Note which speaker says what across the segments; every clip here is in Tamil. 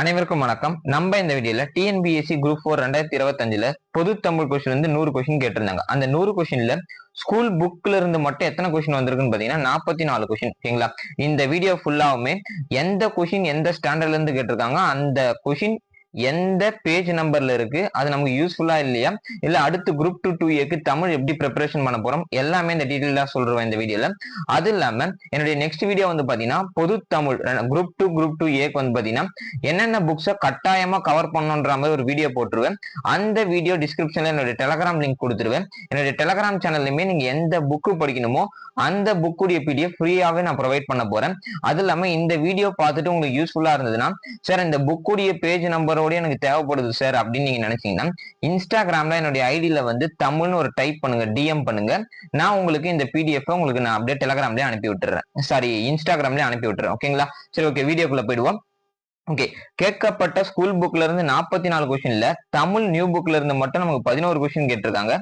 Speaker 1: அனைவருக்கும் வணக்கம். நம்ம இந்த வீடியோல டிஎன்பிஎஸ்சி குரூப் ஃபோர் ரெண்டாயிரத்தி இருபத்தஞ்சுல பொது தமிழ் கொஸ்டின் வந்து நூறு கொஸ்டின் கேட்டிருந்தாங்க. அந்த நூறு கொஸ்டின்ல ஸ்கூல் புக்ல இருந்து மட்டும் எத்தனை கொஸ்டின் வந்திருக்குன்னு பாத்தீங்கன்னா நாற்பத்தி நாலு கொஸ்டின் ஓகேங்களா இந்த வீடியோ ஃபுல்லாவுமே எந்த கொஸ்டின் எந்த ஸ்டாண்டர்ட்ல இருந்து கேட்டிருக்காங்க அந்த கொஸ்டின் எந்த பேஜ் நம்பர்ல இருக்கு அது நமக்கு யூஸ்ஃபுல்லா இல்லையா? இல்ல அடுத்து குரூப் டூ டூ ஏக்கு தமிழ் எப்படி ப்ரிப்பரேஷன் பண்ண போறோம்? எல்லாமே இந்த டீட்டெயிலா சொல்றேன் இந்த வீடியோல அது இல்லாம என்னுடைய நெக்ஸ்ட் வீடியோ வந்து பாத்தீங்கன்னா பொது Tamil group two group two ஏக்கு வந்து பாத்தீங்கன்னா என்னென்ன புக்ஸை கட்டாயமா கவர் பண்ணணுன்ற மாதிரி ஒரு வீடியோ போட்டுருவேன். அந்த வீடியோ டிஸ்கிரிப்ஷன்ல என்னுடைய டெலகிராம் லிங்க் கொடுத்துருவேன். என்னுடைய டெலகிராம் சேனல்லையுமே நீங்க எந்த புக்கு படிக்கணுமோ அந்த புக்குடைய பிடிஎஃப் ஃப்ரீயாவே நான் ப்ரொவைட் பண்ண போறேன். அது இல்லாம இந்த வீடியோ பார்த்துட்டு உங்களுக்கு யூஸ்ஃபுல்லா இருந்ததுன்னா சார் இந்த புக்குடைய பேஜ் நம்பர் நம்பரோட எனக்கு தேவைப்படுது சார் அப்படின்னு நீங்க நினைச்சீங்கன்னா இன்ஸ்டாகிராம்ல என்னுடைய ஐடியில வந்து தமிழ்னு ஒரு டைப் பண்ணுங்க டிஎம் பண்ணுங்க. நான் உங்களுக்கு இந்த பிடிஎஃப் உங்களுக்கு நான் அப்படியே டெலகிராம்லயே அனுப்பி விட்டுறேன். சாரி இன்ஸ்டாகிராம்லயே அனுப்பி விட்டுறேன். ஓகேங்களா சரி ஓகே வீடியோக்குள்ள போயிடுவோம். ஓகே கேட்கப்பட்ட ஸ்கூல் புக்ல இருந்து நாற்பத்தி நாலு கொஸ்டின்ல தமிழ் நியூ புக்ல இருந்து மட்டும் நமக்கு பதினோரு கொஸ்டின் கேட்டிருக்காங்க.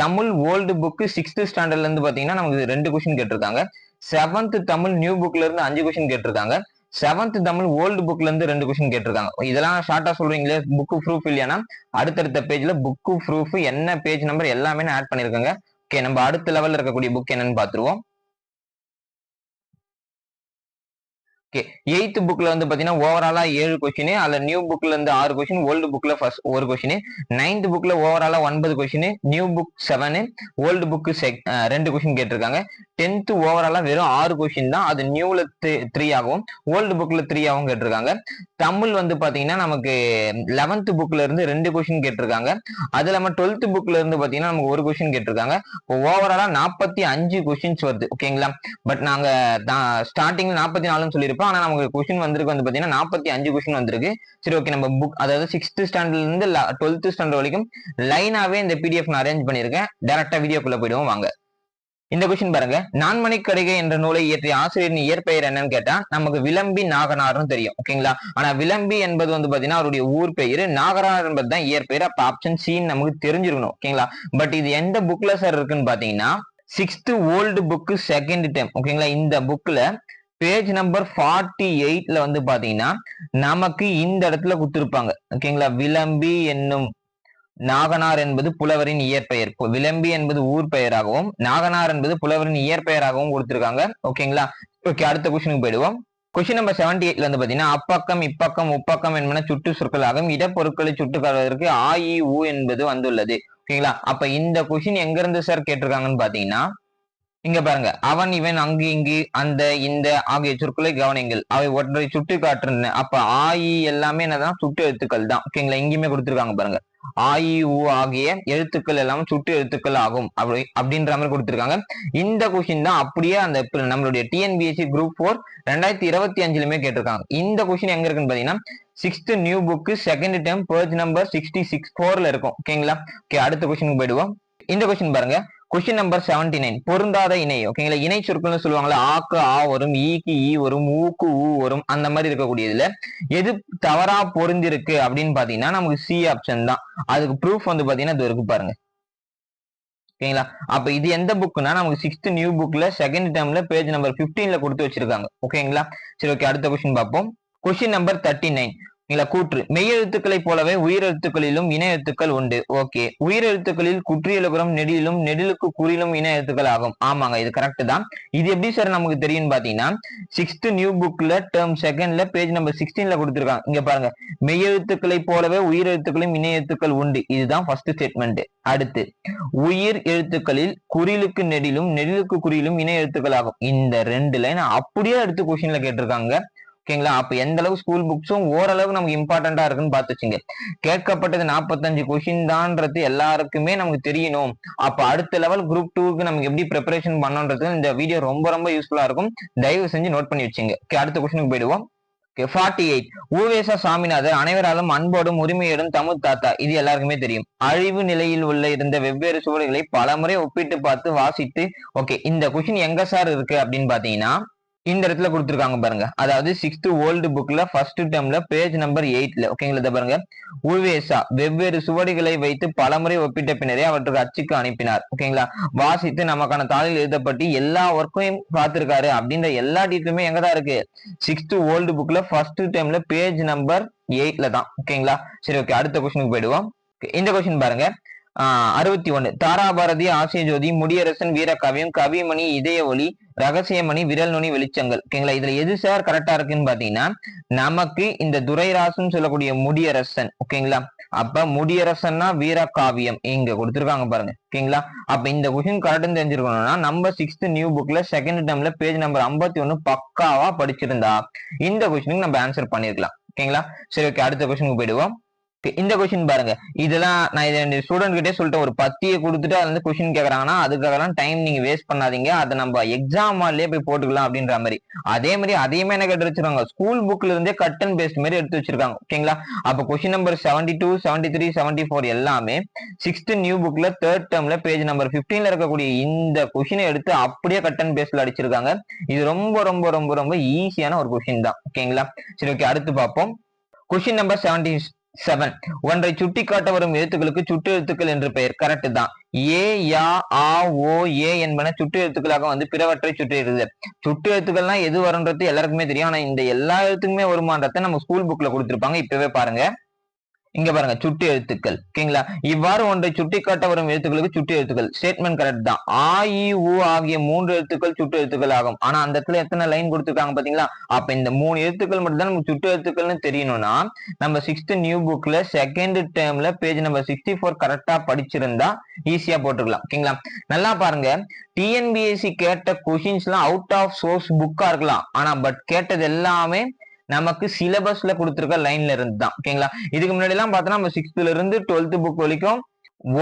Speaker 1: தமிழ் ஓல்டு புக்கு சிக்ஸ்த் ஸ்டாண்டர்ட்ல இருந்து பாத்தீங்கன்னா நமக்கு ரெண்டு கொஸ்டின் கேட்டிருக்காங்க. செவன்த் தமிழ் நியூ புக்ல இருந்து அஞ்சு கொஸ்டின் கேட்டிருக்காங்க. செவன்த் தமிழ் ஓல்டு புக்ல இருந்து ரெண்டு கொஸ்டின் கேட்டிருக்காங்க. இதெல்லாம் ஷார்ட்டா சொல்றீங்களே புக் ப்ரூஃப் இல்லையானா? அடுத்தடுத்த பேஜ்ல புக்கு ப்ரூஃப் என்ன பேஜ் நம்பர் எல்லாமே ஆட் பண்ணிருக்காங்க ஓகே நம்ம அடுத்த லெவல்ல இருக்கக்கூடிய புக் என்னன்னு பாத்துருவோம் ஓகே எயித்து புக்ல வந்து பாத்தீங்கன்னா ஓவராலா ஏழு கொஸ்டின் அதுல நியூ புக்ல இருந்து ஆறு கொஸ்டின் ஓல்டு புக்ல ஃபர்ஸ்ட் ஒரு கொஸ்டின் நைன்த் புக்ல ஓவராலா ஒன்பது question new book seven old book ரெண்டு கொஸ்டின் கேட்டிருக்காங்க. டென்த் ஓவராலா வெறும் ஆறு கொஸ்டின் தான். அது நியூல த்ரீ ஆகும் ஓல்டு புக்ல த்ரீ ஆகும் கேட்டிருக்காங்க. தமிழ் வந்து பாத்தீங்கன்னா நமக்கு லெவன்த் புக்ல இருந்து ரெண்டு கொஸ்டின் கேட்டிருக்காங்க. அது இல்லாம டுவெல்த் புக்ல இருந்து பாத்தீங்கன்னா நமக்கு ஒரு கொஸ்டின் கேட்டிருக்காங்க. ஓவராலா நாற்பத்தி அஞ்சு கொஸ்டின்ஸ் வருது ஓகேங்களா பட் நாங்க ஸ்டார்டிங் நாற்பத்தி நாலுன்னு சொல்லியிருப்போம். ஆனா நமக்கு கொஸ்டின் வந்திருக்கு வந்து பாத்தீங்கன்னா நாற்பத்தி அஞ்சு கொஸ்டின் வந்திருக்கு. சரி ஓகே நம்ம புக் அதாவது சிக்ஸ்த் ஸ்டாண்டர்ட்ல இருந்து டுவெல்த் ஸ்டாண்டர்ட் வரைக்கும் லைனாவே இந்த பிடிஎஃப் நான் அரேஞ்ச் பண்ணிருக்கேன் டேரக்டா வீடியோக்குள்ள போயிடுவோம் வாங்க. இந்த கொஸ்டின் பாருங்க. நான்மணி கடிகை என்ற நூலை இயற்றிய ஆசிரியரின் இயற்பெயர் என்னன்னு கேட்டா நமக்கு விளம்பி நாகனார்னு தெரியும் ஓகேங்களா ஆனா விளம்பி என்பது வந்து பாத்தீங்கன்னா அவருடைய ஊர் பெயர். நாகனார் என்பது தான் இயற்பெயர். அப்ப ஆப்ஷன் சி நமக்கு தெரிஞ்சிருக்கணும் ஓகேங்களா பட் இது எந்த புக்ல சார் இருக்குன்னு பாத்தீங்கன்னா sixth old book second time ஓகேங்களா இந்த புக்ல பேஜ் நம்பர் ஃபார்ட்டி எயிட்ல வந்து பாத்தீங்கன்னா நமக்கு இந்த இடத்துல கொடுத்துருப்பாங்க. ஓகேங்களா விளம்பி என்னும் நாகனார் என்பது புலவரின் இயற்பெயர். விளம்பி என்பது ஊர் பெயராகவும் நாகனார் என்பது புலவரின் இயற்பெயராகவும் கொடுத்திருக்காங்க. ஓகேங்களா ஓகே அடுத்த கொஸ்டினுக்கு போயிடுவோம். கொஸ்டின் நம்பர் செவன்டி எயிட்ல வந்து பாத்தீங்கன்னா அப்பக்கம் இப்பக்கம் உப்பக்கம் என்பன சுட்டு சொற்களாகவும் இடப்பொருட்களை சுட்டுக்காடுவதற்கு ஆ இ உ என்பது வந்துள்ளது. ஓகேங்களா அப்ப இந்த கொஸ்டின் எங்க இருந்து சார் கேட்டிருக்காங்கன்னு பாத்தீங்கன்னா இங்க பாருங்க. அவன் இவன் அங்கு இங்கு அந்த இந்த ஆகிய சொற்களை கவனிங்கள் அவை ஒன்றை சுட்டு காட்டுறேன் அப்ப ஆயி எல்லாமே என்னதான்? சுட்டு எழுத்துக்கள் தான். ஓகேங்களா இங்கேயுமே கொடுத்துருக்காங்க பாருங்க. ஆயி ஊ ஆகிய எழுத்துக்கள் எல்லாம் சுட்டு எழுத்துக்கள் ஆகும். அப்படி அப்படின்ற மாதிரி கொடுத்துருக்காங்க. இந்த கொஸ்டின் தான் அப்படியே அந்த நம்மளுடைய டிஎன்பிஎஸ்சி குரூப் ஃபோர் ரெண்டாயிரத்தி இருபத்தி அஞ்சுலயுமே கேட்டிருக்காங்க. இந்த கொஸ்டின் எங்க இருக்குன்னு பாத்தீங்கன்னா sixth new book second time page number sixty six ஃபோர்ல இருக்கும். ஓகேங்களா ஓகே அடுத்த கொஸ்டினுக்கு போயிடுவோம். இந்த கொஸ்டின் பாருங்க. கொஸ்டின் நம்பர் செவன்டி நைன் பொருந்தாத இணை. ஓகேங்களா இணை சொற்கள்னு சொல்லுவாங்களா ஆக்கு ஆ வரும் ஈக்கு ஈ வரும் ஊக்கு ஊ வரும் அந்த மாதிரி இருக்கக்கூடியதுல எது தவறா பொருந்திருக்கு அப்படின்னு பாத்தீங்கன்னா நமக்கு சி ஆப்ஷன் தான். அதுக்கு ப்ரூஃப் வந்து பாத்தீங்கன்னா இது இருக்கு பாருங்க. ஓகேங்களா அப்ப இது எந்த புக்னா நமக்கு சிக்ஸ்த் நியூ புக்ல செகண்ட் டேர்ம்ல பேஜ் நம்பர் பிப்டீன்ல கொடுத்து வச்சிருக்காங்க. ஓகேங்களா சரி ஓகே அடுத்த கொஸ்டின் பார்ப்போம். கொஸ்டின் நம்பர் தேர்ட்டி நைன் இல்ல கூற்று. மெய்யெழுத்துக்களை போலவே உயிரெழுத்துக்களிலும் இணை எழுத்துக்கள் உண்டு. ஓகே. உயிரெழுத்துக்களில் குற்றியலுகுறம் நெடிலும் நெடிலுக்கு குறிலும் இணை எழுத்துக்கள் ஆகும். ஆமாங்க இது கரெக்ட் தான். இது எப்படி சார் நமக்கு தெரியும் பாத்தீங்கன்னா சிக்ஸ்த் நியூ புக்ல டேர்ம் செகண்ட்ல பேஜ் நம்பர் சிக்ஸ்டீன்ல கொடுத்துருக்காங்க. இங்க பாருங்க. மெய்யெழுத்துக்களை போலவே உயிரெழுத்துக்களும் இணை எழுத்துக்கள் உண்டு. இதுதான் ஃபர்ஸ்ட் ஸ்டேட்மெண்ட் அடுத்து உயிர் எழுத்துக்களில் குறிலுக்கு நெடிலும் நெடிலுக்கு குறியிலும் இணை எழுத்துக்கள் ஆகும். இந்த ரெண்டு லைன் அப்படியே அடுத்து கொஸ்டின்ல கேட்டிருக்காங்க. ஓகேங்களா? அப்ப எந்த அளவு ஸ்கூல் புக்ஸும் ஓரளவு நமக்கு இம்பார்ட்டண்டா இருக்குன்னு பார்த்து வச்சுங்க. கேட்கப்பட்டது நாற்பத்தஞ்சு கொஷின் தான்றது எல்லாருக்குமே நமக்கு தெரியணும். அப்ப அடுத்த லெவல் குரூப் டூக்கு நமக்கு எப்படி ப்ரிப்பரேஷன் பண்ணுன்றது இந்த வீடியோ ரொம்ப ரொம்ப யூஸ்ஃபுல்லா இருக்கும். தயவு செஞ்சு நோட் பண்ணி வச்சுங்க. ஓகே அடுத்த கொஸ்டினுக்கு போயிடுவோம். ஃபார்ட்டி எயிட் ஊவேசா சாமிநாதர் அனைவராலும் அன்போடும் உரிமையோடும் தமிழ் தாத்தா. இது எல்லாருக்குமே தெரியும். அழிவு நிலையில் உள்ள இருந்த வெவ்வேறு சுவடுகளை பலமுறை ஒப்பிட்டு பார்த்து வாசித்து ஓகே இந்த கொஷின் எங்க சார் இருக்கு அப்படின்னு பாத்தீங்கன்னா இந்த இடத்துல கொடுத்துருக்காங்க பாருங்க. அதாவது சிக்ஸ்த் ஓல்டு புக்ல ஃபர்ஸ்ட் டேர்ம்ல பேஜ் நம்பர் எயிட்ல ஓகேங்களா இதை பாருங்க. உவேசா வெவ்வேறு சுவடிகளை வைத்து பலமுறை ஒப்பிட்ட பின்னரே அவற்றுக்கு அச்சுக்கு அனுப்பினார் ஓகேங்களா வாசித்து நமக்கான தாளில் எழுதப்பட்டு எல்லா ஒர்க்கையும் பார்த்திருக்காரு அப்படின்ற எல்லா டீட்டெயிலுமே எங்க தான் இருக்கு? சிக்ஸ்த் ஓல்டு புக்ல ஃபர்ஸ்ட் டைம்ல பேஜ் நம்பர் எயிட்ல தான் ஓகேங்களா சரி ஓகே அடுத்த கொஸ்டினுக்கு போயிடுவோம். இந்த கொஸ்டின் பாருங்க. அறுபத்தி ஒண்ணு தாராபாரதி ஆசிய ஜோதி முடியரசன் வீரகாவியம் கவிமணி இதய ஒளி ரகசியமணி விரல் நுனி வெளிச்சங்கள். ஓகேங்களா? இதுல எது சார் கரெக்டா இருக்குன்னு பாத்தீங்கன்னா நமக்கு இந்த துரைராசன் சொல்லக்கூடிய முடியரசன். ஓகேங்களா? அப்ப முடியரசன்னா வீரகாவியம். இங்க கொடுத்துருக்காங்க பாருங்க. ஓகேங்களா? அப்ப இந்த கொஸ்டின் கரெக்ட்னு தெரிஞ்சிருக்கணும்னா நம்ம சிக்ஸ்த் நியூ புக்ல செகண்ட் டேர்ம்ல பேஜ் நம்பர் ஐம்பத்தி ஒன்னு பக்காவா படிச்சிருந்தா இந்த கொஸ்டினுக்கு நம்ம ஆன்சர் பண்ணிருக்கலாம். ஓகேங்களா? சரி ஓகே அடுத்த கொஸ்டினுக்கு போயிடுவோம். இந்த கொஸ்டின் பாருங்க. இதெல்லாம் நான் இதை ஸ்டூடெண்ட் கிட்டே சொல்லிட்டேன் ஒரு பத்தியை கொடுத்துட்டு அது வந்து கொஸ்டின் கேட்கறாங்கன்னா அதுக்காகலாம் டைம் நீங்க வேஸ்ட் பண்ணாதீங்க. அதை நம்ம எக்ஸாம் ஹால்லே போய் போட்டுக்கலாம் அப்படின்ற மாதிரி. அதே மாதிரி அதையுமே என்ன கேட்டு வச்சிருக்காங்க? ஸ்கூல் புக்ல இருந்தே கட் அண்ட் பேஸ்ட் மாதிரி எடுத்து வச்சிருக்காங்க. ஓகேங்களா அப்ப question number seventy two seventy three seventy four எல்லாமே சிக்ஸ்த் நியூ புக்ல தேர்ட் டேர்ம்ல பேஜ் நம்பர் 15ல இருக்கக்கூடிய இந்த கொஸ்டினை எடுத்து அப்படியே கட் அண்ட் பேஸ்ட்ல அடிச்சிருக்காங்க. இது ரொம்ப ரொம்ப ரொம்ப ரொம்ப ஈஸியான ஒரு கொஸ்டின் தான். ஓகேங்களா சரி ஓகே அடுத்து பார்ப்போம். கொஸ்டின் நம்பர் செவன்டி செவன் ஒன்றை சுட்டி காட்ட வரும் எழுத்துக்களுக்கு சுட்டு எழுத்துக்கள் என்று பெயர். கரெக்ட் தான். ஏ யா ஆ ஓ ஏ என்பன சுட்டு எழுத்துக்களாக வந்து பிறவற்றை சுற்றி இருக்குது சுட்டு எழுத்துக்கள்னா எது வரும்ன்றது எல்லாருக்குமே தெரியும். ஆனா இந்த எல்லா எழுத்துக்குமே வருமானத்தை நம்ம ஸ்கூல் புக்ல கொடுத்துருப்பாங்க. இப்பவே பாருங்க. இங்க பாருங்க சுட்டு எழுத்துக்கள். ஓகேங்களா? இவ்வாறு ஒன்றை சுட்டி காட்ட வரும் எழுத்துக்களுக்கு சுட்டு எழுத்துக்கள். ஸ்டேட்மெண்ட் கரெக்ட் தான். ஆ இ உ ஆகிய மூன்று எழுத்துக்கள் சுட்டு எழுத்துக்கள் ஆகும். ஆனா அந்த இடத்துல எத்தனை லைன் கொடுத்துருக்காங்க பாத்தீங்களா? அப்ப இந்த மூணு எழுத்துக்கள் மட்டும் தான் நமக்கு சுட்டு எழுத்துக்கள்னு தெரியணும்னா நம்ம சிக்ஸ்த் நியூ புக்ல செகண்ட் டேர்ம்ல பேஜ் நம்பர் சிக்ஸ்டி ஃபோர் கரெக்டா படிச்சிருந்தா ஈஸியா போட்டுக்கலாம். ஓகேங்களா? நல்லா பாருங்க. டிஎன்பிஎஸ்சி கேட்ட கொஷின்ஸ் எல்லாம் அவுட் ஆஃப் சோர்ஸ் புக்கா இருக்கலாம். ஆனா பட் கேட்டது எல்லாமே நமக்கு சிலபஸ்ல கொடுத்துருக்க லைன்ல இருந்து தான் ஓகேங்களா இதுக்கு முன்னாடி எல்லாம் பார்த்தோம்னா நம்ம சிக்ஸ்த்ல இருந்து டுவெல்த் புக் வரைக்கும்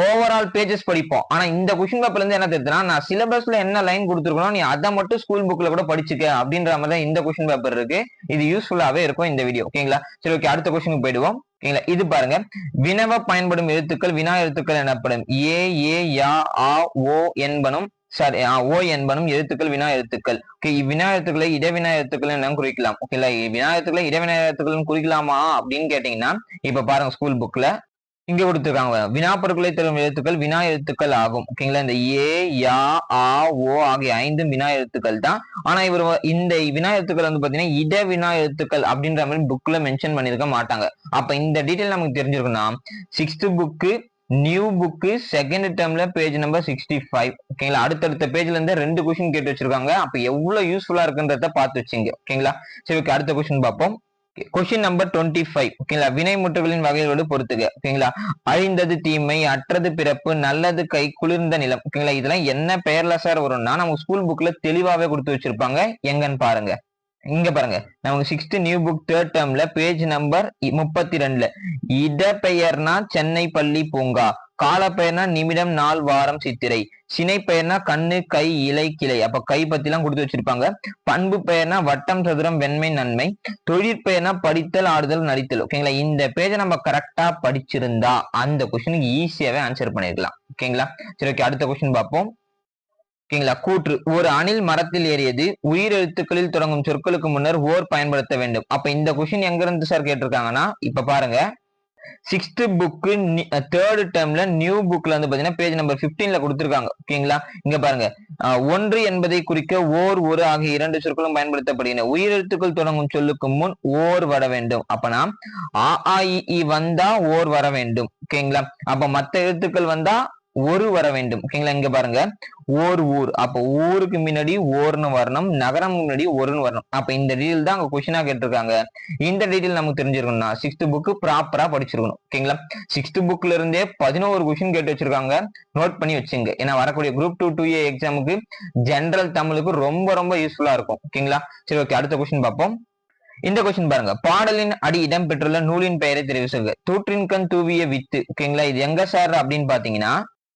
Speaker 1: ஓவரால் பேஜஸ் படிப்போம். ஆனா இந்த கொஸ்டின் பேப்பர்ல இருந்து என்ன தெரியுதுன்னா நான் சிலபஸ்ல என்ன லைன் கொடுத்துருக்கணும் நீ அதை மட்டும் ஸ்கூல் புக்ல கூட படிச்சுக்க அப்படின்ற மாதிரி தான் இந்த கொஸ்டின் பேப்பர் இருக்கு. இது யூஸ்ஃபுல்லாவே இருக்கும் இந்த வீடியோ ஓகேங்களா சரி ஓகே அடுத்த கொஸ்டினுக்கு போயிடுவோம். ஓகேங்களா இது பாருங்க. வினவ பயன்படும் எழுத்துக்கள் வினா எழுத்துக்கள் எனப்படும். ஏ ஏ யா ஆ ஓ என்பனும் சாரி ஓ என்பனும் எழுத்துக்கள் வினா எழுத்துக்கள். ஓகே இவ்வினா எழுத்துக்களை இடவினா எழுத்துக்கள் என்ன குறிக்கலாம். ஓகேங்களா வினா எழுத்துக்களை இடவினா எழுத்துக்கள் குறிக்கலாமா அப்படின்னு கேட்டீங்கன்னா இப்ப பாருங்க ஸ்கூல் புக்ல இங்க கொடுத்துருக்காங்க. வினா பொருட்களை தரும் எழுத்துக்கள் வினா எழுத்துக்கள் ஆகும். ஓகேங்களா இந்த ஏ யா ஆ ஓ ஆகிய ஐந்தும் வினா எழுத்துக்கள் தான். ஆனா இவர் இந்த வினா எழுத்துக்கள் வந்து பாத்தீங்கன்னா இட வினா எழுத்துக்கள் அப்படின்ற மாதிரி புக்ல மென்ஷன் பண்ணிருக்க மாட்டாங்க. அப்ப இந்த டீட்டெயில் நமக்கு தெரிஞ்சிருக்குன்னா sixth book new book second டேர்ம்ல page number sixty five ஓகேங்களா அடுத்தடுத்த பேஜ்ல இருந்து ரெண்டு கொஸ்டின் கேட்டு வச்சிருக்காங்க. அப்ப எவ்வளவு யூஸ்ஃபுல்லா இருக்குன்றத பார்த்து வச்சுங்க. ஓகேங்களா சரி ஓகே அடுத்த கொஸ்டின் பார்ப்போம். கொஸ்டின் நம்பர் டுவெண்ட்டி ஃபைவ் ஓகேங்களா வினை முற்றுகளின் வகைகளோடு பொறுத்துக. ஓகேங்களா அழிந்தது தீமை அற்றது பிறப்பு நல்லது கை குளிர்ந்த நிலம். ஓகேங்களா இதெல்லாம் என்ன பெயர்ல சார் வரும்னா நம்ம ஸ்கூல் புக்ல தெளிவாவே கொடுத்து வச்சிருப்பாங்க. எங்கன்னு பாருங்க. இங்க பாருங்க. நமக்கு sixth new book third டேர்ம்ல page number முப்பத்தி ரெண்டுல இடப்பெயர்னா சென்னை பள்ளி பூங்கா. காலப்பெயர்னா நிமிடம் நாள் வாரம் சித்திரை. சினை பெயர்னா கண்ணு கை இலை கிளை. அப்ப கை பத்தி எல்லாம் கொடுத்து வச்சிருப்பாங்க. பண்பு பெயர்னா வட்டம் சதுரம் வெண்மை நன்மை. தொழிற்பெயர்னா படித்தல் ஆடுதல் நடித்தல். ஓகேங்களா இந்த பேஜை நம்ம கரெக்டா படிச்சிருந்தா அந்த கொஸ்டினுக்கு ஈஸியாவே ஆன்சர் பண்ணிருக்கலாம். ஓகேங்களா சரி ஓகே அடுத்த கொஸ்டின் பார்ப்போம். ஓகேங்களா? கூற்று. ஒரு அணில் மரத்தில் ஏறியது உயிர் எழுத்துக்களில் தொடங்கும் சொற்களுக்கு முன்னர் ஓர் பயன்படுத்த வேண்டும். அப்ப இந்த கொஸ்டின் எங்க இருந்து சார் கேட்டிருக்காங்கன்னா இப்ப பாருங்க. சிக்ஸ்த் புக்கு தேர்ட் டேர்ம்ல நியூ புக்ல வந்து பாத்தீங்கன்னா பேஜ் நம்பர் பிப்டீன்ல கொடுத்துருக்காங்க. ஓகேங்களா? இங்க பாருங்க. ஒன்று என்பதை குறிக்க ஓர் ஒரு ஆகிய இரண்டு சொற்களும் பயன்படுத்தப்படுகின்றன. உயிரெழுத்துக்கள் தொடங்கும் சொல்லுக்கு முன் ஓர் வர வேண்டும். அப்பனா ஆ ஆ இ, வந்தா ஓர் வர வேண்டும். ஓகேங்களா? அப்ப மத்த எழுத்துக்கள் வந்தா ஒரு வர வேண்டும். ஓகேங்களா இங்க பாருங்க. ஓர் ஊர். அப்ப ஊருக்கு முன்னாடி ஓர்னு வரணும் நகரம் முன்னாடி ஒருன்னு வரணும். அப்ப இந்த டீடைல் தான் அங்க கொஸ்டினா கேட்டிருக்காங்க. இந்த டீடைல் நமக்கு தெரிஞ்சிருக்கணும்னா சிக்ஸ்த் புக்கு ப்ராப்பரா படிச்சிருக்கணும். ஓகேங்களா சிக்ஸ்த் புக்ல இருந்தே பதினோரு கொஸ்டின் கேட்டு வச்சிருக்காங்க. நோட் பண்ணி வச்சுங்க. ஏன்னா வரக்கூடிய குரூப் டூ டூ ஏ எக்ஸாமுக்கு ஜென்ரல் தமிழுக்கு ரொம்ப ரொம்ப யூஸ்ஃபுல்லா இருக்கும். ஓகேங்களா சரி ஓகே அடுத்த கொஸ்டின் பார்ப்போம். இந்த கொஸ்டின் பாருங்க. பாடலின் அடி இடம் பெற்றுள்ள நூலின் பெயரை தெரிவு செய்க. தூற்றின் கண் தூவிய வித்து. ஓகேங்களா இது எங்க சார் அப்படின்னு பாத்தீங்கன்னா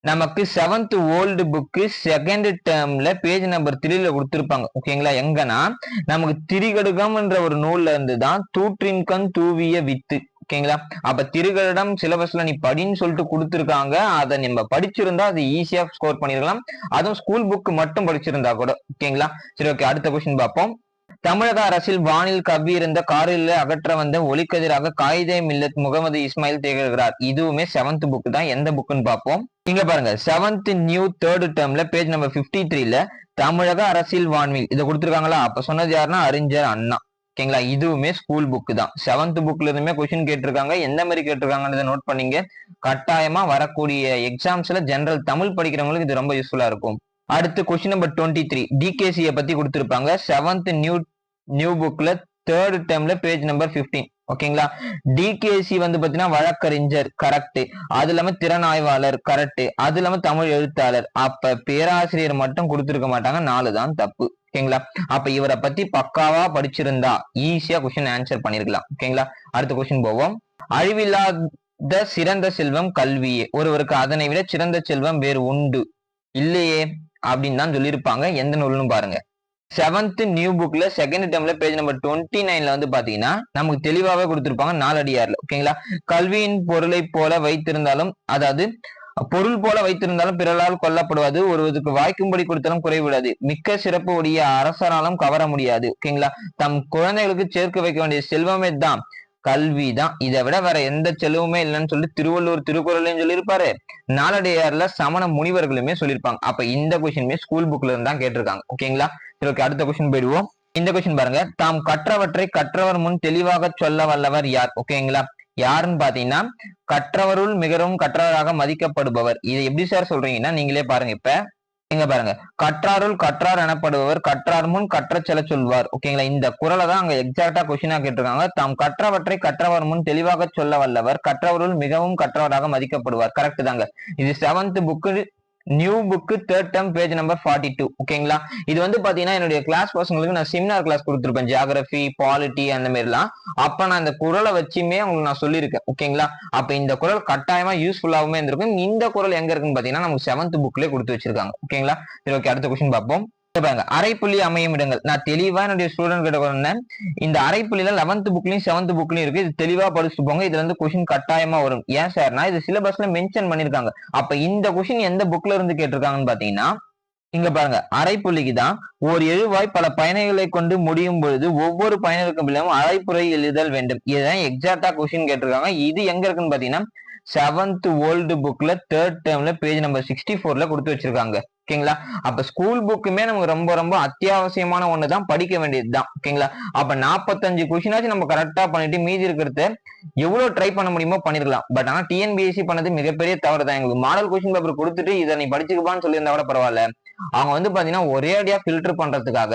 Speaker 1: நமக்கு செவன்த் ஓல்டு புக்கு செகண்ட் டேர்ம்ல பேஜ் நம்பர் த்ரீல கொடுத்துருப்பாங்க. ஓகேங்களா? எங்கன்னா நமக்கு திரிகடுகம்ன்ற ஒரு நூல்ல இருந்து தான் தூற்றின் கண் தூவிய வித்து. ஓகேங்களா? அப்ப திருகளிடம் சிலபஸ்ல நீ படின்னு சொல்லிட்டு கொடுத்துருக்காங்க. அதை நம்ம படிச்சிருந்தா அது ஈஸியா ஸ்கோர் பண்ணிருக்கலாம். அதுவும் ஸ்கூல் புக் மட்டும் படிச்சிருந்தா கூட. ஓகேங்களா? சரி ஓகே அடுத்த கொஸ்டின் பார்ப்போம். தமிழக அரசில் வானில் கவ்வியிருந்த காரில் அகற்ற வந்த ஒளிக்கதிராக காயிதே மில்லத் முகமது இஸ்மாயில் திகழ்கிறார். இதுவுமே செவன்த் புக் தான். எந்த புக்குன்னு பார்ப்போம். இங்க பாருங்க. Seventh new third டேர்ம்ல page number fifty த்ரீல தமிழக அரசியல் வான்வில் இதை கொடுத்துருக்காங்களா? அப்ப சொன்னது யாருன்னா? அறிஞர் அண்ணா. ஓகேங்களா? இதுவுமே ஸ்கூல் புக்கு தான். செவன்த் புக்ல இருந்துமே கொஸ்டின் கேட்டிருக்காங்க. எந்த மாதிரி கேட்டிருக்காங்கன்னு நோட் பண்ணீங்க. கட்டாயமா வரக்கூடிய எக்ஸாம்ஸ்ல ஜெனரல் தமிழ் படிக்கிறவங்களுக்கு இது ரொம்ப யூஸ்ஃபுல்லா இருக்கும். அடுத்து கொஸ்டின் நம்பர் டுவெண்ட்டி த்ரீ டிகேசியை பத்தி கொடுத்துருப்பாங்க. செவன்த் நியூ நியூ புக்ல தேர்ட் டேர்ம்ல பேஜ் நம்பர் 15 ஓகேங்களா டிகேசி வந்து பாத்தீங்கன்னா வழக்கறிஞர் கரெக்ட் அது இல்லாம திறனாய்வாளர் கரெக்ட் அது இல்லாம தமிழ் எழுத்தாளர். அப்ப பேராசிரியர் மட்டும் கொடுத்துருக்க மாட்டாங்க. நாலு தான் தப்பு. ஓகேங்களா அப்ப இவரை பத்தி பக்காவா படிச்சிருந்தா ஈஸியா கொஸ்டின் ஆன்சர் பண்ணிருக்கலாம். ஓகேங்களா அடுத்த கொஸ்டின் போவோம். அழிவில்லாத சிறந்த செல்வம் கல்வியே. ஒருவருக்கு அதனை விட சிறந்த செல்வம் வேறு உண்டு. இல்லையே? அப்படின்னு தான் சொல்லியிருப்பாங்க. எந்த நூல்னு பாருங்க. செவன்த் நியூ புக்ல செகண்ட் டேர்ம்ல பேஜ் நம்பர் டுவெண்ட்டி நைன்ல வந்து பாத்தீங்கன்னா நமக்கு தெளிவாவே கொடுத்துருப்பாங்க நாலடியார்ல. ஓகேங்களா? கல்வியின் பொருளை போல வைத்திருந்தாலும் அதாவது பொருள் போல வைத்திருந்தாலும் பிறரால் கொல்லப்படுவது ஒருவருக்கு வாய்க்கும்படி கொடுத்தாலும் குறைவிடாது. மிக்க சிறப்பு உடைய அரசராலும் கவர முடியாது. ஓகேங்களா? தம் குழந்தைகளுக்கு சேர்க்க வைக்க வேண்டிய செல்வமே தான் கல்வி தான் இதை விட வேற எந்த செலவுமே இல்லைன்னு சொல்லி திருவள்ளூர் திருக்குறளையும் சொல்லியிருப்பாரு. நாலடியார்ல சமண முனிவர்களுமே சொல்லியிருப்பாங்க. அப்ப இந்த கொஸ்டினுமே ஸ்கூல் புக்ல இருந்து தான் கேட்டிருக்காங்க. ஓகேங்களா சரி ஓகே அடுத்த கொஸ்டின் போயிடுவோம். இந்த கொஸ்டின் பாருங்க. தாம் கற்றவற்றை கற்றவர் முன் தெளிவாக சொல்ல வல்லவர் யார்? ஓகேங்களா யாருன்னு பாத்தீங்கன்னா கற்றவருள் மிகவும் கற்றவராக மதிக்கப்படுபவர். இதை எப்படி சார் சொல்றீங்கன்னா நீங்களே பாருங்க இப்ப. இங்க பாருங்க. கற்றாருள் கற்றார் எனப்படுபவர் கற்றார் முன் கற்ற செல சொல்வார். ஓகேங்களா இந்த குரலை தான் அங்க எக்ஸாக்டா கொஸ்டினா கேட்டிருக்காங்க. தாம் கற்றவற்றை கற்றவர் முன் தெளிவாக சொல்ல வல்லவர். கற்றவருள் மிகவும் கற்றவராக மதிக்கப்படுவார். கரெக்ட் தாங்க. இது seventh book new book third term page number forty two ஓகேங்களா இது வந்து பாத்தீங்கன்னா என்னுடைய கிளாஸ் பசங்களுக்கு நான் செமினார் கிளாஸ் கொடுத்துருப்பேன். ஜியாகிரபி பாலிட்டி அந்த மாதிரிலாம் அப்ப நான் இந்த குரலை வச்சுமே உங்களுக்கு நான் சொல்லியிருக்கேன். ஓகேங்களா அப்ப இந்த குரல் கட்டாயமா யூஸ்ஃபுல்லாவுமே இருந்திருக்கும். இந்த குரல் எங்க இருக்குன்னு பாத்தீங்கன்னா நமக்கு செவன்த் புக்லேயே கொடுத்து வச்சிருக்காங்க. ஓகேங்களா சரி ஓகே அடுத்த கொஸ்டின் பார்ப்போம். இங்க பாருங்க அரைப்புள்ளி அமையும் இடங்கள். நான் தெளிவா என்னுடைய ஸ்டூடெண்ட் கிட்ட சொன்னேன் இந்த அரைப்புள்ளில லெவன்த் புக்லயும் செவன்த் புக்லயும் இருக்கு. இது தெளிவா படிச்சுட்டு போங்க. இதுல இருந்து கொஸ்டின் கட்டாயமா வரும். ஏன் சார்னா இது சிலபஸ்ல மென்ஷன் பண்ணிருக்காங்க. அப்ப இந்த கொஸ்டின் எந்த புக்ல இருந்து கேட்டிருக்காங்கன்னு பாத்தீங்கன்னா இங்க பாருங்க. அரைப்புள்ளிக்கு தான் ஒரு எழுவாய் பல பயணிகளை கொண்டு முடியும் பொழுது ஒவ்வொரு பயனருக்கும் இல்லாமல் அரைப்புரை எழுதல் வேண்டும். இதுதான் எக்ஸாக்டா கொஸ்டின் கேட்டிருக்காங்க. இது எங்க இருக்குன்னு பாத்தீங்கன்னா செவன்த் ஓல்டு புக்ல தேர்ட் டேர்ம்ல பேஜ் நம்பர் சிக்ஸ்டி ஃபோர்ல கொடுத்து வச்சிருக்காங்க. ஓகேங்களா? அப்ப ஸ்கூல் புக்குமே நமக்கு ரொம்ப ரொம்ப அத்தியாவசியமான ஒண்ணு தான் படிக்க வேண்டியது தான் ஓகேங்களா? அப்ப நாற்பத்தஞ்சு கொஷினாச்சும் நம்ம கரெக்டா பண்ணிட்டு மீதி இருக்கிறத எவ்வளவு ட்ரை பண்ண முடியுமோ பண்ணிருக்கலாம். பட் ஆனா டிஎன்பிஎஸ்சி பண்ணது மிகப்பெரிய தவறு தான் எங்களுக்கு மாடல் கொஸ்டின் பேப்பர் கொடுத்துட்டு இதை நீ படிச்சுக்கப்பான்னு சொல்லியிருந்தா கூட பரவாயில்ல. அவங்க வந்து பாத்தீங்கன்னா ஒரே அடியா ஃபில்டர் பண்றதுக்காக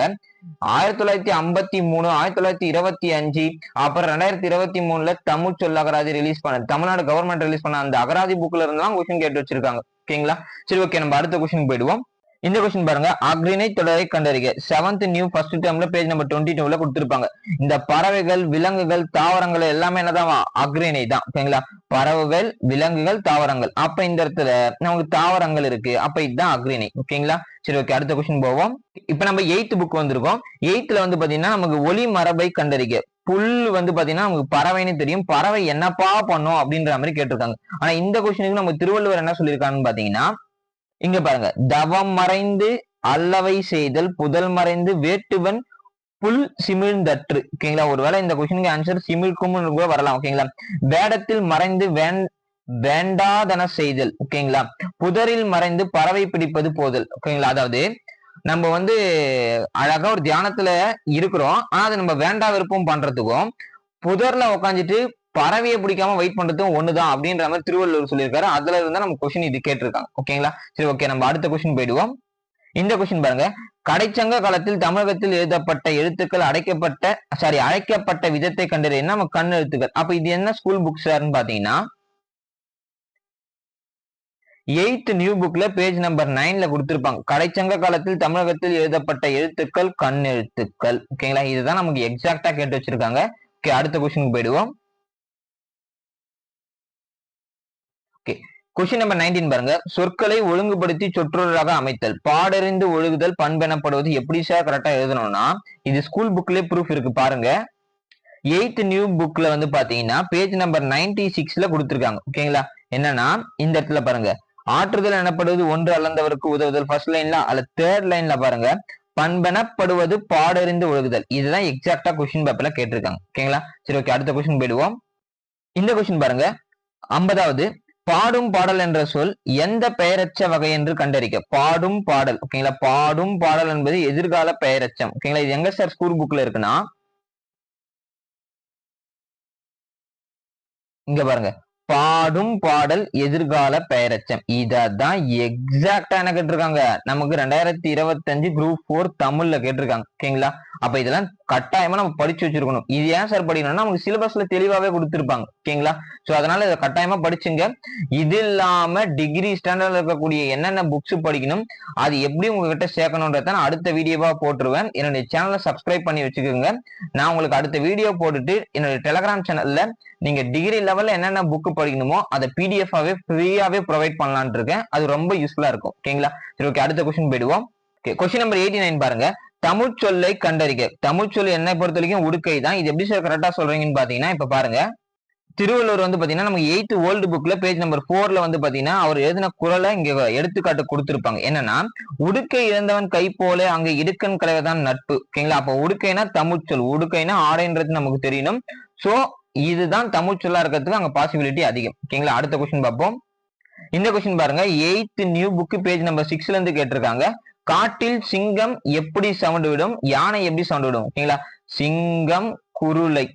Speaker 1: ஆயிரத்தி தொள்ளாயிரத்தி ஐம்பத்தி மூணு ஆயிரத்தி தொள்ளாயிரத்தி இருபத்தி அஞ்சு அப்புறம் ரெண்டாயிரத்தி இருபத்தி மூணுல தமிழ் சொல் அகராதி ரிலீஸ் பண்ண தமிழ்நாடு கவர்மெண்ட் ரிலீஸ் பண்ண அந்த அகராதி புக்ல இருந்தெல்லாம் கொஸ்டின் கேட்டு வச்சிருக்காங்க. ஓகேங்களா சரி ஓகே நம்ம அடுத்த கொஸ்டின் போயிடுவோம். இந்த கொஸ்டின் பாருங்க. அக்ரிணை தொடரை கண்டறிக. செவன்த் நியூ ஃபர்ஸ்ட் டேர்ம்ல பேஜ் நம்பர் டுவெண்ட்டி டூல கொடுத்துருப்பாங்க. இந்த பறவைகள் விலங்குகள் தாவரங்கள் எல்லாமே என்னதான் அக்ரிணை தான். ஓகேங்களா பறவைகள் விலங்குகள் தாவரங்கள். அப்ப இந்த இடத்துல நமக்கு தாவரங்கள் இருக்கு. அப்ப இதுதான் அக்ரிணை ஓகேங்களா சரி ஓகே அடுத்த கொஸ்டின் போவோம். இப்ப நம்ம எயித்து புக் வந்திருக்கோம். எயித்துல வந்து பாத்தீங்கன்னா நமக்கு ஒலி மரபை கண்டறிக. புல் வந்து பாத்தீங்கன்னா நமக்கு பறவைன்னு தெரியும். பறவை என்னப்பா பண்ணும் அப்படின்ற மாதிரி கேட்டிருக்காங்க. ஆனா இந்த கொஸ்டினுக்கு நம்ம திருவள்ளுவர் என்ன சொல்லியிருக்காங்கன்னு பாத்தீங்கன்னா இங்க பாருங்க. தவம் மறைந்து அல்லவை செய்தல் புதல் மறைந்து வேட்டுவன் புல் சிமிழ்ந்தற்று ஓகேங்களா ஒருவேளை இந்த கொஸ்டினுக்கு ஆன்சர் சிமிழ்க்கும்னு கூட வரலாம். ஓகேங்களா வேடத்தில் மறைந்து வேண் வேண்டாதன செய்தல். ஓகேங்களா புதரில் மறைந்து பறவை பிடிப்பது போதல். ஓகேங்களா அதாவது நம்ம வந்து அழகா ஒரு தியானத்துல இருக்கிறோம். ஆனா அது நம்ம வேண்டா விருப்பம் பண்றதுக்கும் புதர்ல உட்காந்துட்டு பறவையை பிடிக்காம வெயிட் பண்றதும் ஒண்ணுதான் அப்படின்ற மாதிரி திருவள்ளுவர் சொல்லியிருக்காரு. அதுல இருந்தா நம்ம கொஸ்டின் இது கேட்டிருக்காங்க. ஓகேங்களா சரி ஓகே நம்ம அடுத்த கொஸ்டின் போயிடுவோம். இந்த கொஸ்டின் பாருங்க. கடைச்சங்க காலத்தில் தமிழகத்தில் எழுதப்பட்ட எழுத்துக்கள் அடைக்கப்பட்ட சாரி அழைக்கப்பட்ட விதத்தை கண்டறிய நம்ம கண் எழுத்துக்கள். அப்ப இது என்ன ஸ்கூல் புக் சார்னு பாத்தீங்கன்னா எயித் நியூ புக்ல பேஜ் நம்பர் நைன்ல கொடுத்திருப்பாங்க. கடைச்சங்க காலத்தில் தமிழகத்தில் எழுதப்பட்ட எழுத்துக்கள் கண் எழுத்துக்கள். ஓகேங்களா இதுதான் நமக்கு எக்ஸாக்டா கேட்டு வச்சிருக்காங்க. ஓகே அடுத்த கொஸ்டினுக்கு போயிடுவோம். கொஸ்டின் நம்பர் நைன்டீன் பாருங்க. சொற்களை ஒழுங்குபடுத்தி சொற்றொடராக அமைத்தல். பாடறிந்து ஒழுகுதல் பண்பெனப்படுவது எப்படி சார் கரெக்டா எழுதணும்னா இது ஸ்கூல் புக்லயே ப்ரூஃப் இருக்கு பாருங்க. எயித் நியூ புக்ல வந்து பாத்தீங்கன்னா பேஜ் நம்பர் நைன்டி சிக்ஸ்ல கொடுத்துருக்காங்க. ஓகேங்களா என்னன்னா இந்த இடத்துல பாருங்க. ஆற்றுதல் எனப்படுவது ஒன்று அளந்தவருக்கு உதவுதல் ஃபர்ஸ்ட் லைன்ல அல்ல தேர்ட் லைன்ல பாருங்க. பண்பெனப்படுவது பாடறிந்து ஒழுகுதல். இதுதான் எக்ஸாக்டா கொஸ்டின் பேப்பர்ல கேட்டிருக்காங்க. ஓகேங்களா சரி ஓகே அடுத்த கொஸ்டின் போயிடுவோம். இந்த கொஸ்டின் பாருங்க. ஐம்பதாவது பாடும் பாடல் என்ற சொல் எந்த பெயரச்ச வகை என்று கண்டறிக்க பாடும் பாடல் ஓகேங்களா பாடும் பாடல் என்பது எதிர்கால பெயரச்சம் ஓகேங்களா இது எங்க சார் ஸ்கூல் புக்ல இருக்குன்னா? இங்க பாருங்க. பாடும் பாடல் எதிர்கால பெயரச்சம். இதான் எக்ஸாக்டா என்ன கேட்டிருக்காங்க? நமக்கு ரெண்டாயிரத்தி இருபத்தஞ்சு குரூப் போர் தமிழ்ல கேட்டிருக்காங்க ஓகேங்களா அப்ப இதெல்லாம் கட்டாயமா நம்ம படிச்சு வச்சிருக்கணும். இது ஏன் சார் படிக்கணும்னா நமக்கு சிலபஸ்ல தெளிவாவே கொடுத்துருப்பாங்க. ஓகேங்களா சோ அதனால இதை கட்டாயமா படிச்சுங்க. இது இல்லாம டிகிரி ஸ்டாண்டர்ட்ல இருக்கக்கூடிய என்னென்ன புக்ஸ் படிக்கணும் அது எப்படி உங்ககிட்ட சேர்க்கணுன்றத நான் அடுத்த வீடியோவா போட்டுருவேன். என்னுடைய சேனலை சப்ஸ்கிரைப் பண்ணி வச்சுக்கோங்க. நான் உங்களுக்கு அடுத்த வீடியோ போட்டுட்டு என்னுடைய டெலகிராம் சேனல்ல நீங்க டிகிரி லெவல்ல என்னென்ன புக் படிக்கணுமோ அதை பிடிஎஃபாவே ஃப்ரீயாவே ப்ரொவைட் பண்ணலான் இருக்கேன். அது ரொம்ப யூஸ்ஃபுல்லா இருக்கும். ஓகேங்களா சரி ஓகே அடுத்த கொஸ்டின் போயிடுவோம். Okay question number eighty nine பாருங்க. தமிழ் சொல்லை கண்டறிக. தமிழ் சொல் என்னை பொறுத்த வரைக்கும் உடுக்கை தான். இது எப்படி சார் கரெக்டாக சொல்றீங்கன்னு பார்த்தீங்கன்னா இப்போ பாருங்க. திருவள்ளுவர் வந்து பார்த்தீங்கன்னா நமக்கு எயித்து ஓல்டு புக்ல பேஜ் நம்பர் ஃபோரில் வந்து பார்த்தீங்கன்னா அவர் எழுதின குரலை இங்க எடுத்துக்காட்டு கொடுத்துருப்பாங்க. என்னன்னா உடுக்கை இழந்தவன் கை போல அங்கே இடுக்கன் கலைவதான் நட்பு. ஓகேங்களா அப்போ உடுக்கைனா தமிழ் சொல். உடுக்கைனா ஆடைன்றது நமக்கு தெரியணும். ஸோ இதுதான் தமிழ்ச்சொல்லா இருக்கிறதுக்கு அங்கே பாசிபிலிட்டி அதிகம். ஓகேங்களா அடுத்த கொஸ்டின் பார்ப்போம். இந்த கொஸ்டின் பாருங்க. Eighth new book page number சிக்ஸ்ல இருந்து கேட்டிருக்காங்க. காட்டில் சிங்கம் எப்படி சவுண்டு விடும்? யானை எப்படி சவுண்டு விடும்? ஓகேங்களா? சிங்கம் குருளை.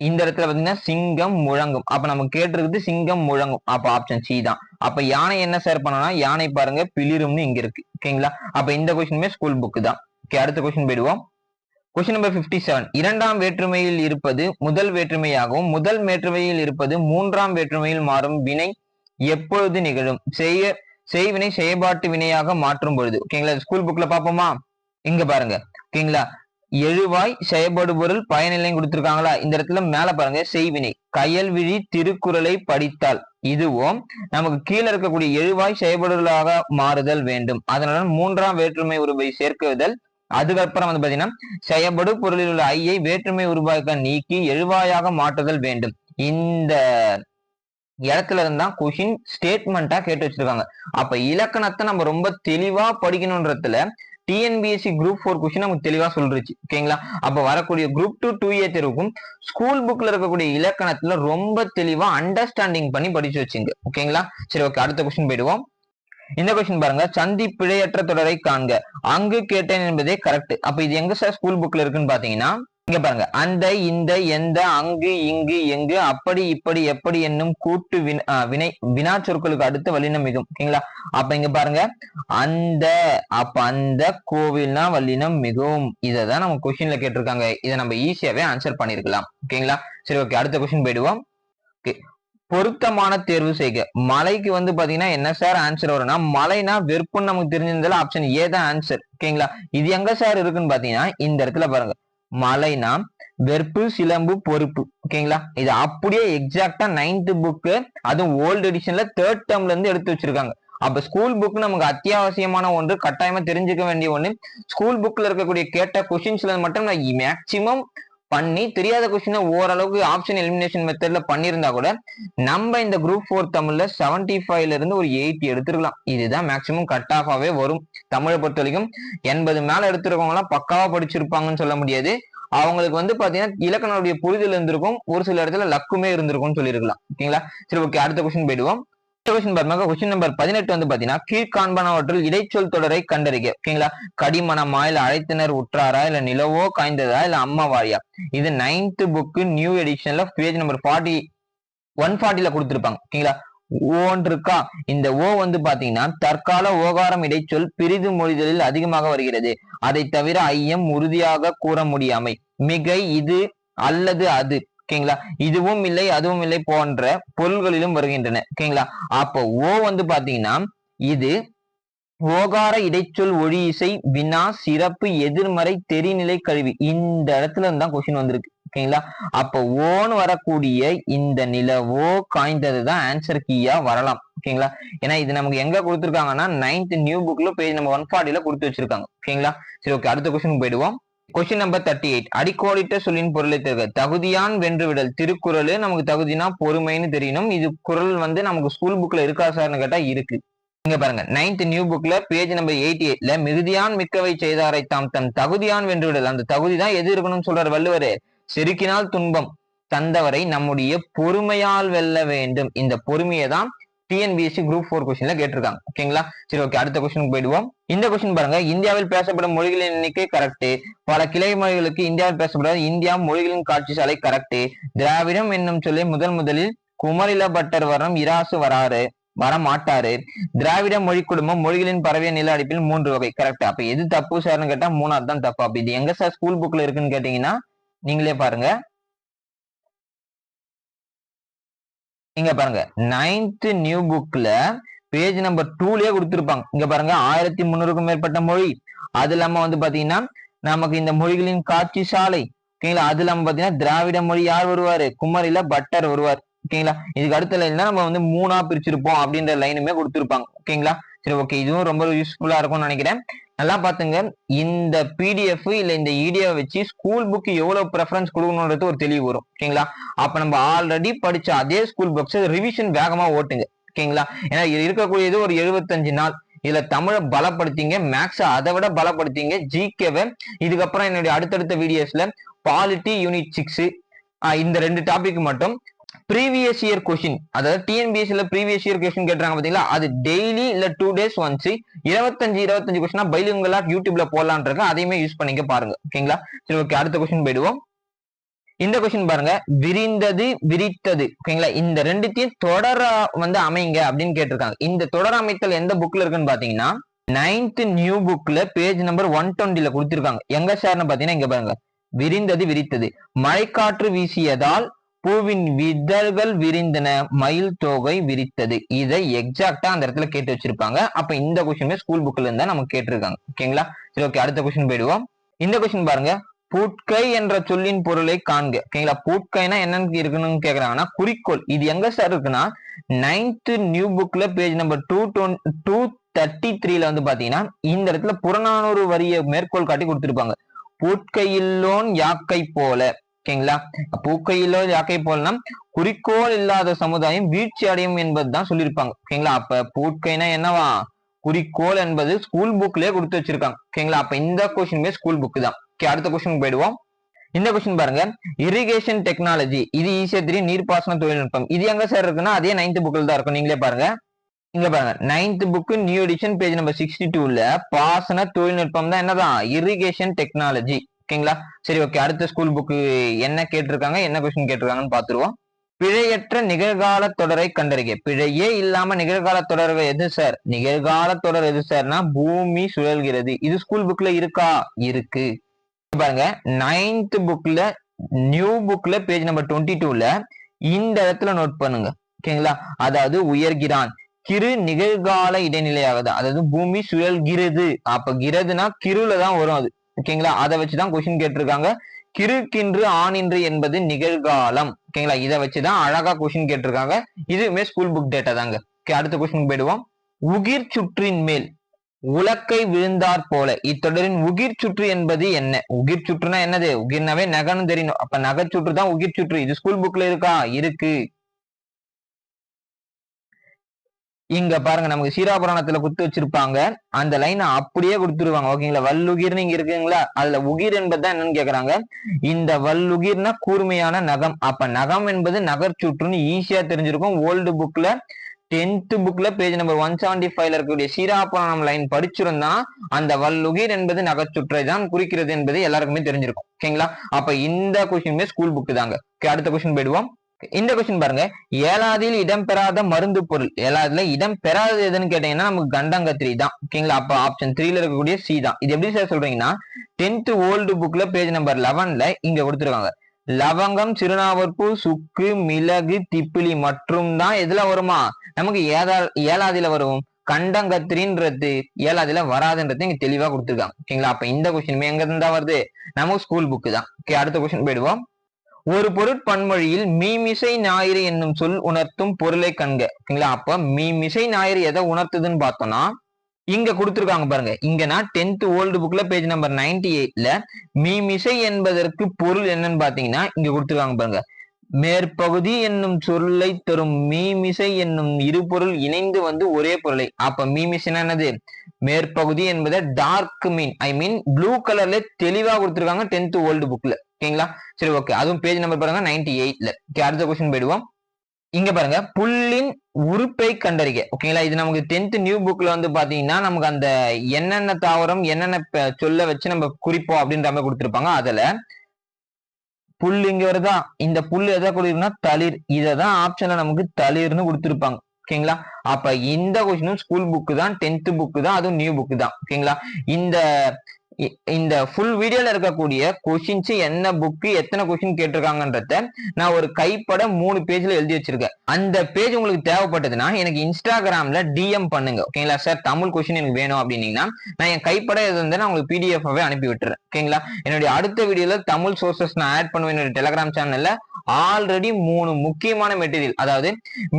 Speaker 1: இந்த இடத்துல பாத்தீங்கன்னா சிங்கம் முழங்கும். அப்ப நம்ம கேட்டிருக்குது சிங்கம் முழங்கும். அப்ப ஆப்ஷன் சி தான். அப்ப யானை என்ன சார் பண்ணனா யானை பாருங்க பிளிரும்னு இங்க இருக்கு. ஓகேங்களா? அப்ப இந்த கொஸ்டினுமே ஸ்கூல் புக் தான். ஓகே அடுத்த கொஸ்டின் போயிடுவோம். கொஸ்டின் நம்பர் பிப்டி செவன் இரண்டாம் வேற்றுமையில் இருப்பது முதல் வேற்றுமையாகவும் முதல் வேற்றுமையில் இருப்பது மூன்றாம் வேற்றுமையில் மாறும் வினை எப்பொழுது நிகழும்? செய்ய செய்வினை செயற்பாட்டு வினையாக மாற்றும் பொழுது. ஓகேங்களா ஸ்கூல் புக்ல பாப்போமா இங்க பாருங்க. ஓகேங்களா எழுவாய் செயல்படு பொருள் பயனிலையும் கொடுத்துருக்காங்களா? இந்த இடத்துல மேல பாருங்க செய்வினை. கயல்விழி திருக்குறளை படித்தால். இதுவும் நமக்கு கீழே இருக்கக்கூடிய எழுவாய் செயல்படுதலாக மாறுதல் வேண்டும். அதனால மூன்றாம் வேற்றுமை உருவை சேர்க்குதல். அதுக்கப்புறம் வந்து பாத்தீங்கன்னா செயல்படு பொருளில் உள்ள ஐயை வேற்றுமை உருவாக்க நீக்கி எழுவாயாக மாற்றுதல் வேண்டும். இந்த இடத்துல இருந்தா கொஷின் ஸ்டேட்மெண்டா கேட்டு வச்சிருக்காங்க. அப்ப இலக்கணத்தை நம்ம ரொம்ப தெளிவா படிக்கணுன்றதுல டிஎன்பிஎஸ்சி குரூப் ஃபோர் கொஸ்டின் நமக்கு தெளிவா சொல்லிருச்சு. ஓகேங்களா அப்ப வரக்கூடிய குரூப் டூ டூ ஏ தேர்வுக்கும் ஸ்கூல் புக்ல இருக்கக்கூடிய இலக்கணத்துல ரொம்ப தெளிவா அண்டர்ஸ்டாண்டிங் பண்ணி படிச்சு வச்சுங்க. ஓகேங்களா சரி ஓகே அடுத்த கொஸ்டின் போயிடுவோம். இந்த கொஸ்டின் பாருங்க. சந்தி பிழையற்ற தொடரை காண்க. அங்கு கேட்டேன் என்பதே கரெக்ட் அப்ப இது எங்க சார் ஸ்கூல் புக்ல இருக்குன்னு பாத்தீங்கன்னா இங்க பாருங்க. அந்த இந்த எந்த அங்கு இங்கு எங்கு அப்படி இப்படி எப்படி என்னும் கூட்டு வினை வினா சொற்களுக்கு அடுத்து வல்லினம் மிகும். ஓகேங்களா? அப்ப இங்க பாருங்க. அந்த அப்ப அந்த கோவில்னா வல்லினம் மிகவும் இததான் நம்ம கொஸ்டின்ல கேட்டிருக்காங்க. இதை நம்ம ஈஸியாவே ஆன்சர் பண்ணிருக்கலாம். ஓகேங்களா? சரி ஓகே. அடுத்த கொஸ்டின் போயிடுவோம். ஓகே. பொருத்தமான தேர்வு செய்க. மலைக்கு வந்து பாத்தீங்கன்னா என்ன சார் ஆன்சர் வரும்னா மலைனா வெறுப்புன்னு நமக்கு தெரிஞ்சிருந்தாலும் ஆப்ஷன் ஏ தான் ஆன்சர் ஓகேங்களா? இது எங்க சார் இருக்குன்னு பாத்தீங்கன்னா இந்த இடத்துல பாருங்க. மலைனா வெறுப்பு சிலம்பு பொறுப்பு. ஓகேங்களா இது அப்படியே எக்ஸாக்டா நைன்த் புக்கு அதுவும் ஓல்டு எடிஷன்ல தேர்ட் டேர்ம்ல இருந்து எடுத்து வச்சிருக்காங்க. அப்ப ஸ்கூல் புக் நமக்கு அத்தியாவசியமான ஒன்று கட்டாயமா தெரிஞ்சுக்க வேண்டிய ஒன்று ஸ்கூல் புக்ல இருக்கக்கூடிய கேட்ட கொஸ்டின்ஸ்ல மட்டும் நான் மேக்சிமம் பண்ணி தெரியாத கொஸ்டினை ஓரளவுக்கு ஆப்ஷன் எலிமினேஷன் மெத்தட்ல பண்ணியிருந்தா கூட நம்ம இந்த குரூப் ஃபோர் தமிழ்ல 75 ஃபைவ்ல இருந்து ஒரு எயிட்டி எடுத்துருக்கலாம். இதுதான் மேக்சிமம் கட் ஆஃபாவே வரும். தமிழை பொறுத்த வரைக்கும் எண்பது மேல எடுத்திருக்கவங்க எல்லாம் பக்காவா படிச்சிருப்பாங்கன்னு சொல்ல முடியாது. அவங்களுக்கு வந்து பாத்தீங்கன்னா இலக்கணனுடைய புரிதல் இருந்திருக்கும். ஒரு சில இடத்துல லக்குமே இருந்திருக்கும்னு சொல்லியிருக்கலாம். ஓகேங்களா? சரி ஓகே அடுத்த கொஸ்டின் போயிடுவோம். கொஸ்டின் பாருங்க. கொஸ்டின் நம்பர் பதினெட்டு வந்து பாத்தீங்கன்னா கீழ்காண்பனவற்றில் இடைச்சொல் தொடரை கண்டறிக. ஓகேங்களா கடிமணமா இல்ல அழைத்தினர் உற்றாரா? இல்ல நிலவோ காய்ந்ததா? இல்ல அம்மா வாரியா இது நைன்த் புக்கு நியூ எடிஷன்ல பேஜ் நம்பர் ஃபார்ட்டி ஒன் ஃபார்ட்டில கொடுத்துருப்பாங்க. ஓகேங்களா ஓன் இருக்கா? இந்த ஓ வந்து பாத்தீங்கன்னா தற்கால ஓகாரம் இடைச்சொல் பிரிது மொழிதலில் அதிகமாக வருகிறது. அதை தவிர ஐயம் உறுதியாக கூற முடியாமை. மிகை இது அல்லது அது. ஓகேங்களா? இதுவும் இல்லை அதுவும் இல்லை போன்ற பொருள்களிலும் வருகின்றன. ஓகேங்களா? அப்போ ஓ வந்து பாத்தீங்கன்னா இது ஓகார இடைச்சொல் ஒழி இசை வினா சிறப்பு எதிர்மறை தெரிநிலை கழிவு இந்த இடத்துல இருந்து தான் கொஸ்டின் வந்திருக்கு. ஓகேங்களா? அப்ப ஓன்னு வரக்கூடிய இந்த நிலவோ காய்ந்தது தான் ஆன்சர் கீயா வரலாம். ஓகேங்களா? ஏன்னா இது நமக்கு எங்க கொடுத்துருக்காங்கன்னா நைன்த் நியூ புக்ல பேஜ் நம்ம ஒன் ஃபார்ட்டில கொடுத்து வச்சிருக்காங்க. ஓகேங்களா? சரி ஓகே அடுத்த கொஸ்டின் போயிடுவோம். கொஸ்டின் நம்பர் தேர்ட்டி எயிட் அடிக்கோடிட்ட சொல்லின் பொருளை தருக. தகுதியான் வென்றுவிடல். திருக்குறள் நமக்கு தகுதினா பொறுமைன்னு தெரியணும். இது குறள் வந்து நமக்கு ஸ்கூல் புக்ல இருக்கா சார்னு கேட்டா இருக்கு. இங்க பாருங்க. நைன்த் நியூ புக்ல பேஜ் நம்பர் எயிட்டி எயிட்ல மிகுதியான் மிக்கவை செய்தாரை தாம் தன் தகுதியான் வென்றுவிடல். அந்த தகுதி தான் எது இருக்கணும்னு சொல்றாரு வள்ளுவர். செருக்கினால் துன்பம் தந்தவரை நம்முடைய பொறுமையால் வெல்ல வேண்டும். இந்த பொறுமையை தான் டிஎன்பிஎஸ்சி குரூப் ஃபோர் கொஸ்டின்ல கேட்டிருக்காங்க. ஓகேங்களா சரி ஓகே அடுத்த கொஸ்டினுக்கு போயிடுவோம். இந்த கொஸ்டின் பாருங்க இந்தியாவில் பேசப்படும் மொழிகளின் எண்ணிக்கை கரெக்ட் பல கிளை மொழிகளுக்கு இந்தியாவில் பேசப்படாத இந்தியா மொழிகளின் காட்சி சாலை கரெக்ட் திராவிடம் என்னும் சொல்லி முதல் முதலில் குமரில பட்டர் வரம் இராசு வராரு வர மாட்டாரு திராவிட மொழி குடும்பம் மொழிகளின் பரவிய நில அடிப்பில் மூன்று வகை கரெக்ட் அப்ப எது தப்பு சார்னு கேட்டா மூணாவது தான் தப்பு. அப்ப இது எங்க சார் ஸ்கூல் புக்ல இருக்குன்னு கேட்டீங்கன்னா நீங்களே பாருங்க. இங்க பாருங்க. நைன்த் நியூ புக்ல பேஜ் நம்பர் டூலயே கொடுத்துருப்பாங்க. இங்க பாருங்க ஆயிரத்தி முன்னூறுக்கும் மேற்பட்ட மொழி. அது இல்லாம வந்து பாத்தீங்கன்னா நமக்கு இந்த மொழிகளின் காட்சி சாலை. ஓகேங்களா? அது இல்லாம பாத்தீங்கன்னா திராவிட மொழி யார் வருவாரு? குமரில பட்டர் வருவார். ஓகேங்களா? இதுக்கு அடுத்த லைன் நம்ம வந்து மூணா பிரிச்சிருப்போம் அப்படின்ற லைனுமே கொடுத்திருப்பாங்க. ஓகேங்களா? சரி ஓகே இதுவும் ரொம்ப யூஸ்ஃபுல்லா இருக்கும்னு நினைக்கிறேன். நல்லா பார்த்துங்க இந்த பிடிஎஃப் இல்லை இந்த இடியை வச்சு ஸ்கூல் புக் எவ்வளவு ப்ரெஃபரன்ஸ் கொடுக்கணுன்றது ஒரு தெளிவு வரும். ஓகேங்களா? அப்போ நம்ம ஆல்ரெடி படித்த அதே ஸ்கூல் புக்ஸ் ரிவிஷன் வேகமாக ஓட்டுங்க. ஓகேங்களா? ஏன்னா இது இருக்கக்கூடியது ஒரு எழுபத்தஞ்சு நாள். இதுல தமிழை பலப்படுத்திங்க. மேக்ஸை அதை விட பலப்படுத்திங்க. ஜிகேவை இதுக்கப்புறம் என்னுடைய அடுத்தடுத்த வீடியோஸ்ல பாலிட்டி யூனிட் சிக்ஸ் இந்த ரெண்டு டாபிக் மட்டும். ப்ரீவியஸ் இயர் கொஷின் அதாவது டிஎன்பிஎஸ்சியில் ப்ரீவியஸ் இயர் கொஷின் கேட்டுறாங்க பாத்தீங்களா? அது டெய்லி இல்ல டூ டேஸ் ஒன்ஸ் இருபத்தஞ்சு இருபத்தஞ்சு கொஸ்டினா பைலிங்களா? யூடியூப்ல போடலான் இருக்கேன் அதையுமே யூஸ் பண்ணிக்க பாருங்க. ஓகேங்களா? சரி ஓகே அடுத்த கொஸ்டின் போயிடுவோம். இந்த கொஸ்டின் பாருங்க. விரிந்தது விரித்தது. ஓகேங்களா? இந்த ரெண்டுத்தையும் தொடர வந்து அமைங்க அப்படின்னு கேட்டிருக்காங்க. இந்த தொடர் அமைத்தல் எந்த புக்ல இருக்குன்னு பாத்தீங்கன்னா நைன்த் நியூ புக்ல பேஜ் நம்பர் ஒன் டுவெண்ட்டில கொடுத்திருக்காங்க. எங்க சார்னு பாத்தீங்கன்னா இங்க பாருங்க. விரிந்தது விரித்தது. மழைக்காற்று வீசியதால் பூவின் விதழ்கள் விரிந்தன மயில் தோகை விரித்தது. இதை எக்ஸாக்டா அந்த இடத்துல கேட்டு வச்சிருப்பாங்க. அப்ப இந்த கொஸ்டின் ஸ்கூல் புக்ல இருந்தா நமக்கு கேட்டிருக்காங்க. ஓகேங்களா சரி ஓகே அடுத்த கொஸ்டின் போயிடுவோம். இந்த கொஸ்டின் பாருங்க. பூட்கை என்ற சொல்லின் பொருளை காண்க. ஓகேங்களா பூட்கைனா என்னன்னு இருக்குன்னு கேக்குறாங்கன்னா குறிக்கோள் இது எங்க சார் இருக்குன்னா நைன்த் நியூ புக்ல page number two two thirty த்ரீல வந்து பாத்தீங்கன்னா இந்த இடத்துல புறநானூறு வரிய மேற்கோள் காட்டி கொடுத்திருப்பாங்க. பூட்கையில்லோன் யாக்கை போல. ஓகேங்களா பூக்கையிலோ யாக்கை போலனா குறிக்கோள் இல்லாத சமுதாயம் வீழ்ச்சி அடையும் என்பதுதான் சொல்லியிருப்பாங்க. ஓகேங்களா? அப்ப பூட்கைனா என்னவா? குறிக்கோள் என்பது ஸ்கூல் புக்லயே கொடுத்து வச்சிருக்காங்க. ஓகேங்களா? அப்ப இந்த கொஸ்டின் ஸ்கூல் புக் தான். ஓகே அடுத்த கொஸ்டின் போயிடுவோம். இந்த கொஸ்டின் பாருங்க. இரிகேஷன் டெக்னாலஜி இது ஈஸியா தெரியும். நீர்ப்பாசன தொழில்நுட்பம். இது எங்க சார் இருக்குன்னா அதே நைன்த் புக்ல தான் இருக்கும். நீங்களே பாருங்க. இங்க பாருங்க. Ninth book new edition page number sixty டூல பாசன தொழில்நுட்பம் தான் என்னதான்? இரிகேஷன் டெக்னாலஜி ஓகேங்களா? சரி ஓகே அடுத்த ஸ்கூல் புக்கு என்ன கேட்டிருக்காங்க? என்ன கொஸ்டின் கேட்டிருக்காங்கன்னு பார்த்துருவோம். பிழையற்ற நிகழ்கால தொடரை கண்டறிக. பிழையே இல்லாம நிகழ்கால தொடர் எது சார் நிகழ்கால தொடர் எது சார்னா பூமி சுழல்கிறது. இது ஸ்கூல் புக்ல இருக்கா? இருக்கு. பாருங்க. நைன்த் புக்ல நியூ புக்ல பேஜ் நம்பர் டுவெண்ட்டி டூல இந்த இடத்துல நோட் பண்ணுங்க. ஓகேங்களா? அதாவது உயர்கிறான். கிரு நிகழ்கால இடைநிலையாகுது அதாவது பூமி சுழல்கிறது. அப்ப கிரதுனா கிருல தான் வரும் அது. ஓகேங்களா? அதை வச்சுதான் கொஸ்டின் கேட்டிருக்காங்க. கிறுக்கின்று ஆணின்று என்பது நிகழ்காலம். ஓகேங்களா? இதை வச்சுதான் அழகா கொஸ்டின் கேட்டிருக்காங்க. இதுவுமே ஸ்கூல் புக் டேட்டா தாங்க. ஓகே அடுத்த கொஸ்டின் போயிடுவோம். உகிர் சுற்றின் மேல் உலக்கை விழுந்தாற் போல. இத்தொடரின் உகிர் சுற்று என்பது என்ன? உகிர் சுற்றுனா என்னது? உகிர்னாவே நகன்னு தெரியணும் அப்ப நகர் சுற்று தான் உகிர் சுற்று. இது ஸ்கூல் புக்ல இருக்கா? இருக்கு. இங்க பாருங்க நமக்கு சீராபுராணத்துல குத்து வச்சிருப்பாங்க. அந்த லைனை அப்படியே கொடுத்துருவாங்க. ஓகேங்களா வல்லுகிர்னு இங்க இருக்குங்களா? அதுல உகிர் என்பதுதான் என்னன்னு கேக்குறாங்க. இந்த வல்லுகிர்னா கூர்மையான நகம். அப்ப நகம் என்பது நகர்ச்சுற்றுன்னு ஈஸியா தெரிஞ்சிருக்கும். ஓல்டு புக்ல டென்த் புக்ல பேஜ் நம்பர் ஒன் செவன்டி ஃபைவ்ல இருக்கக்கூடிய சீராபுராணம் லைன் படிச்சிருந்தா அந்த வல்லுகிர் என்பது நகர்ச்சுற்றை தான் குறிக்கிறது என்பது எல்லாருக்குமே தெரிஞ்சிருக்கும். ஓகேங்களா அப்ப இந்த கொஸ்டின் ஸ்கூல் புக் தாங்க. அடுத்த கொஸ்டின் போயிடுவோம். இந்த கொஸ்டின் பாருங்க. ஏழாவதில் இடம்பெறாத மருந்து பொருள். ஏழாவதுல இடம் பெறாத எதுன்னு கேட்டீங்கன்னா நமக்கு கண்டங்கத்திரி தான். ஓகேங்களா அப்ப ஆப்ஷன் த்ரீல இருக்கக்கூடிய சி தான். இது எப்படி சார் சொல்றீங்கன்னா டென்த் ஓல்டு புக்ல பேஜ் நம்பர் லெவன்ல இங்க கொடுத்துருக்காங்க. லவங்கம் சிறுநாவற்பூ சுக்கு மிளகு திப்பிலி மற்றும் தான் எதுல வருமா? நமக்கு ஏதா ஏழாதில வரும். கண்டங்கத்திரின்றது ஏழாவதுல வராதுன்றது இங்க தெளிவா கொடுத்துருக்காங்க. ஓகேங்களா அப்ப இந்த கொஸ்டின் எங்க இருந்தா வருது? நமக்கு ஸ்கூல் புக்கு தான். ஓகே அடுத்த கொஸ்டின் போயிடுவோம். ஒரு பொருட்பன்மொழியில் மீமிசை ஞாயிறு என்னும் சொல் உணர்த்தும் பொருளை கண்க. ஓகேங்களா? அப்ப மீமிசை ஞாயிறு எதை உணர்த்துதுன்னு பார்த்தோம்னா இங்க கொடுத்துருக்காங்க பாருங்க. இங்க நான் டென்த் ஓல்டு புக்ல பேஜ் நம்பர் நைன்டி எயிட்ல மீமிசை என்பதற்கு பொருள் என்னன்னு பாத்தீங்கன்னா இங்க கொடுத்துருக்காங்க பாருங்க. மேற்பகுதி என்னும் சொல்லை தரும் மீமிசை என்னும் இரு பொருள் இணைந்து வந்து ஒரே பொருளை. அப்ப மீமிசைனா என்னது? மேற்பகுதி என்பதை டார்க் மீன் ஐ மீன் ப்ளூ கலர்ல தெளிவா கொடுத்துருக்காங்க டென்த் ஓல்டு புக்ல ஓகேங்களா? சரி ஓகே அதுவும் பேஜ் நம்பர் பாருங்க நைன்டி எயிட்ல அடுத்த கொஸ்டின் போயிடுவோம். இங்க பாருங்க புல்லின் உறுப்பை கண்டறிக. ஓகேங்களா? இது நமக்கு டென்த் நியூ புக்ல வந்து பாத்தீங்கன்னா நமக்கு அந்த என்னென்ன தாவரம் என்னென்ன சொல்ல வச்சு நம்ம குறிப்போம் அப்படின்ற மாதிரி கொடுத்துருப்பாங்க. அதுல புல் இங்க வருதா? இந்த புல் எதை கொடுக்குன்னா தளிர். இததான் ஆப்ஷன்ல நமக்கு தளிர்னு கொடுத்துருப்பாங்க. ஓகேங்களா? அப்ப இந்த கொஸ்டினும் ஸ்கூல் புக்கு தான் டென்த் புக்கு தான் அதுவும் நியூ புக்கு தான். ஓகேங்களா? இந்த இந்த ஃபுல் வீடியோல இருக்கக்கூடிய கொஷின்ஸ் என்ன புக்கு எத்தனை கொஷின் கேட்டிருக்காங்கன்றத நான் ஒரு கைப்பட மூணு பேஜ்ல எழுதி வச்சிருக்கேன். அந்த பேஜ் உங்களுக்கு தேவைப்பட்டதுன்னா எனக்கு இன்ஸ்டாகிராம்ல டிஎம் பண்ணுங்க. ஓகேங்களா சார் தமிழ் கொஷின் எனக்கு வேணும் அப்படின்னீங்கன்னா நான் என் கைப்பட இது வந்து நான் உங்களுக்கு பிடிஎஃபாவே அனுப்பி விட்டுறேன். ஓகேங்களா என்னுடைய அடுத்த வீடியோல தமிழ் சோர்சஸ் நான் ஆட் பண்ணுவேன். என்னுடைய டெலிகிராம் சேனல்ல ஆல்ரெடி மூணு முக்கியமான மெட்டீரியல் அதாவது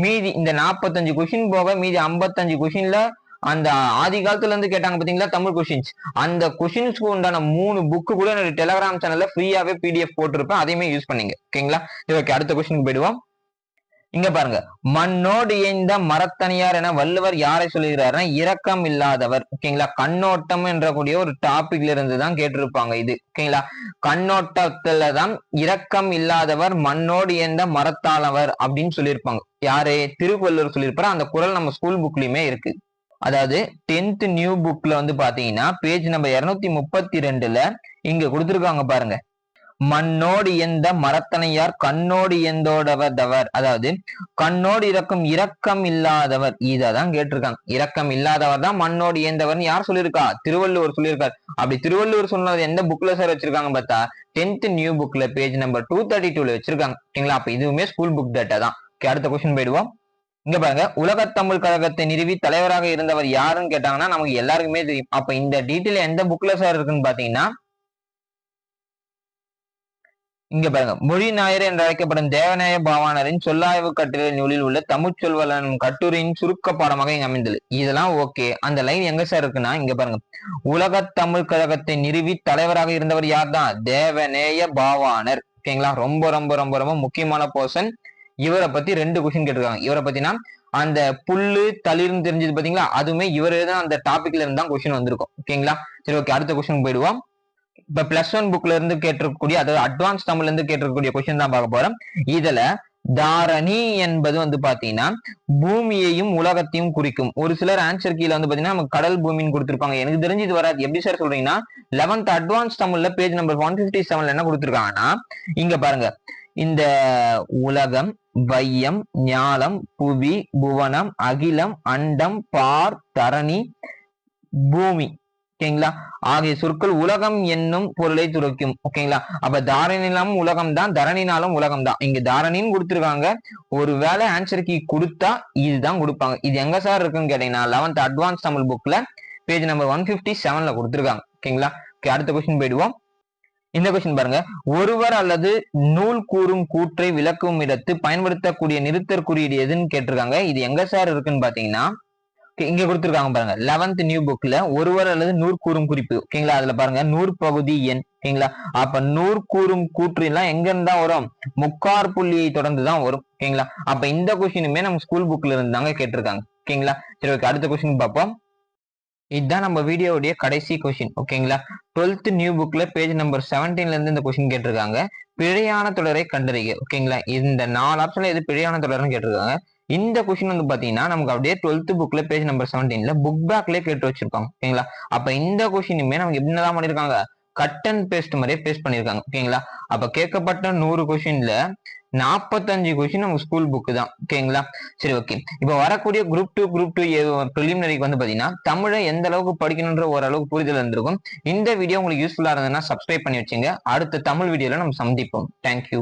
Speaker 1: மீதி இந்த நாற்பத்தஞ்சு கொஷின் போக மீதி ஐம்பத்தஞ்சு கொஷின்ல அந்த ஆதி காலத்துல இருந்து கேட்டாங்க பாத்தீங்களா? தமிழ் கொஷின்ஸ் அந்த கொஷின்ஸ்க்கு உண்டான மூணு புக்கு கூட என்னோட டெலிகிராம் சேனல்ல ஃப்ரீயாவே பிடிஎஃப் போட்டிருப்பேன். அதையுமே யூஸ் பண்ணீங்க. ஓகேங்களா? சரி ஓகே அடுத்த கொஸ்டினுக்கு போயிடுவோம். இங்க பாருங்க. மண்ணோடு இயந்த மரத்தனியார் என வள்ளுவர் யாரை சொல்லுகிறாருன்னா இரக்கம் இல்லாதவர். ஓகேங்களா? கண்ணோட்டம் என்ற கூடிய ஒரு டாபிக்ல இருந்து தான் கேட்டிருப்பாங்க இது. ஓகேங்களா? கண்ணோட்டத்துல தான் இரக்கம் இல்லாதவர் மண்ணோடு இயந்த மரத்தாளவர் அப்படின்னு சொல்லியிருப்பாங்க. யாரு? திருவள்ளுவர் சொல்லியிருப்பாரு. அந்த குரல் நம்ம ஸ்கூல் புக்லயுமே இருக்கு. அதாவது டென்த் நியூ புக்ல வந்து பாத்தீங்கன்னா பேஜ் நம்பர் இருநூத்தி முப்பத்தி ரெண்டுல இங்க கொடுத்துருக்காங்க பாருங்க. மண்ணோடு எந்த மரத்தனையார் கண்ணோடு எந்தோடவர் அதாவது கண்ணோடு இறக்கும் இரக்கம் இல்லாதவர். இதான் கேட்டிருக்காங்க. இரக்கம் இல்லாதவர் தான் மண்ணோடு இயந்தவர்னு யார் சொல்லியிருக்கா? திருவள்ளுவர் சொல்லியிருக்காரு. அப்படி திருவள்ளுவர் சொன்னது எந்த புக்ல சார் வச்சிருக்காங்க பார்த்தா டென்த் நியூ புக்ல பேஜ் நம்பர் டூ தேர்ட்டி டூல வச்சிருக்காங்க. ஓகேங்களா? அப்ப இதுவுமே ஸ்கூல் புக் டேட்டா தான். அடுத்த கொஸ்டின் போயிடுவோம். இங்க பாருங்க உலகத்தமிழ் கழகத்தை நிறுவி தலைவராக இருந்தவர் யாருன்னு கேட்டாங்கன்னா நமக்கு எல்லாருக்குமே தெரியும். அப்ப இந்த டீட்டெயில் எந்த புக்ல சார் இருக்குன்னு பாத்தீங்கன்னா இங்க பாருங்க. மொழி நாயர் என்று அழைக்கப்படும் தேவநாய பாவாணரின் சொல்லாய்வு கட்டுரை நூலில் உள்ள தமிழ் சொல்வலன் கட்டுரையின் சுருக்க பாடமாக இங்க அமைந்தது இதெல்லாம் ஓகே அந்த லைன் எங்க சார் இருக்குன்னா இங்க பாருங்க. உலகத் தமிழ் கழகத்தை நிறுவி தலைவராக இருந்தவர் யார் தான் தேவநேய பாவாணர். ஓகேங்களா ரொம்ப ரொம்ப ரொம்ப ரொம்ப முக்கியமான பர்சன் இவரை பத்தி ரெண்டு கொஸ்டின் கேட்டிருக்காங்க. இவரை பத்தினா அந்த புல்லு தளிர்னு தெரிஞ்சது பாத்தீங்களா? அதுவுமே இவரே தான் அந்த டாபிக்ல இருந்து தான் கொஸ்டின் வந்திருக்கும். ஓகேங்களா சரி ஓகே அடுத்த கொஸ்டின் போயிடுவோம். இப்ப பிளஸ் ஒன் புக்ல இருந்து கேட்டிருக்கக்கூடிய அதாவது அட்வான்ஸ் தமிழ்ல இருந்து கேட்டிருக்கக்கூடிய கொஸ்டின் தான் பார்க்க போறோம். இதுல தாரணி என்பது வந்து பாத்தீங்கன்னா பூமியையும் உலகத்தையும் குறிக்கும். ஒரு சிலர் ஆன்சர் கீழே வந்து பாத்தீங்கன்னா நமக்கு கடல் பூமின்னு கொடுத்துருப்பாங்க. எனக்கு தெரிஞ்சு இது வராது. எப்படி சார் சொல்றீங்கன்னா லெவன்த் அட்வான்ஸ் தமிழ்ல பேஜ் நம்பர் ஒன் பிப்டி செவன்ல என்ன கொடுத்துருக்காங்கன்னா இங்க பாருங்க. இந்த உலகம் வையம் ஞாலம் புவி புவனம் அகிலம் அண்டம் பார் தரணி பூமி. ஓகேங்களா? ஆகிய சொற்கள் உலகம் என்னும் பொருளை துறக்கும். ஓகேங்களா? அப்ப தாரணினாலும் உலகம் தான் தரணினாலும் உலகம் தான். இங்க தாரணின்னு கொடுத்துருக்காங்க. ஒருவேளை ஆன்சர் கீ கொடுத்தா இதுதான் கொடுப்பாங்க. இது எங்க சார் இருக்குன்னு கேட்டீங்கன்னா லெவன்த் அட்வான்ஸ் தமிழ் புக்ல பேஜ் நம்பர் ஒன் பிப்டி செவன்ல கொடுத்துருக்காங்க. ஓகேங்களா? ஓகே அடுத்த கொஸ்டின் போயிடுவோம். இந்த கொஸ்டின் பாருங்க. ஒருவர் அல்லது நூல் கூறும் கூற்றை விளக்கும் இடத்து பயன்படுத்தக்கூடிய நிறுத்தற் குறியீடு எதுன்னு கேட்டிருக்காங்க. இது எங்க சார் இருக்குன்னு பாத்தீங்கன்னா இங்க கொடுத்துருக்காங்க பாருங்க. லெவன்த் நியூ புக்ல ஒருவர் அல்லது நூற் கூறும் குறிப்பு. ஓகேங்களா அதுல பாருங்க. நூறு பகுதி எண். ஓகேங்களா அப்ப நூற் கூறும் கூற்று எல்லாம் எங்க இருந்தா வரும்? முக்கார் புள்ளியை தொடர்ந்து தான் வரும். ஓகேங்களா அப்ப இந்த கொஸ்டினுமே நம்ம ஸ்கூல் புக்ல இருந்து தாங்க கேட்டிருக்காங்க. ஓகேங்களா சரி ஓகே அடுத்த கொஸ்டின் பார்ப்போம். இதுதான் நம்ம வீடியோவுடைய கடைசி கொஸ்டின் ஓகேங்களா டுவெல்த் நியூ புக்ல பேஜ் நம்பர் 17 இருந்து இந்த கொஸ்டின் கேட்டிருக்காங்க. பிழையான தொடரை கண்டறிக ஓகேங்களா இந்த நாலு ஆப்ஷன்ல எது பிழையான தொடர்னு கேட்டிருக்காங்க. இந்த கொஸ்டின் வந்து பாத்தீங்கன்னா நமக்கு அப்படியே டுவெல்த் புக்ல பேஜ் நம்பர் 17ல புக் பேக்லயே கேட்டு வச்சிருக்காங்க ஓகேங்களா அப்ப இந்த கொஸ்டினுமே நமக்கு என்னதான் பண்ணிருக்காங்க? கட் அண்ட் பேஸ்ட் மாதிரியே பேஸ்ட் பண்ணிருக்காங்க ஓகேங்களா அப்ப கேட்கப்பட்ட நூறு கொஸ்டின்ல நாற்பத்தஞ்சு கொஸ்டின் நம்ம ஸ்கூல் புக்கு தான். ஓகேங்களா சரி ஓகே இப்போ வரக்கூடிய குரூப் டூ குரூப் டூ ப்ரிலிமினரிக்கு வந்து பாத்தீங்கன்னா தமிழை எந்த அளவுக்கு படிக்கணுன்ற ஓரளவுக்கு புரிதல் இருந்திருக்கும். இந்த வீடியோ உங்களுக்கு யூஸ்ஃபுல்லா இருந்ததுன்னா சப்ஸ்கிரைப் பண்ணி வச்சுங்க. அடுத்த தமிழ் வீடியோவில் நம்ம சந்திப்போம். தேங்க்யூ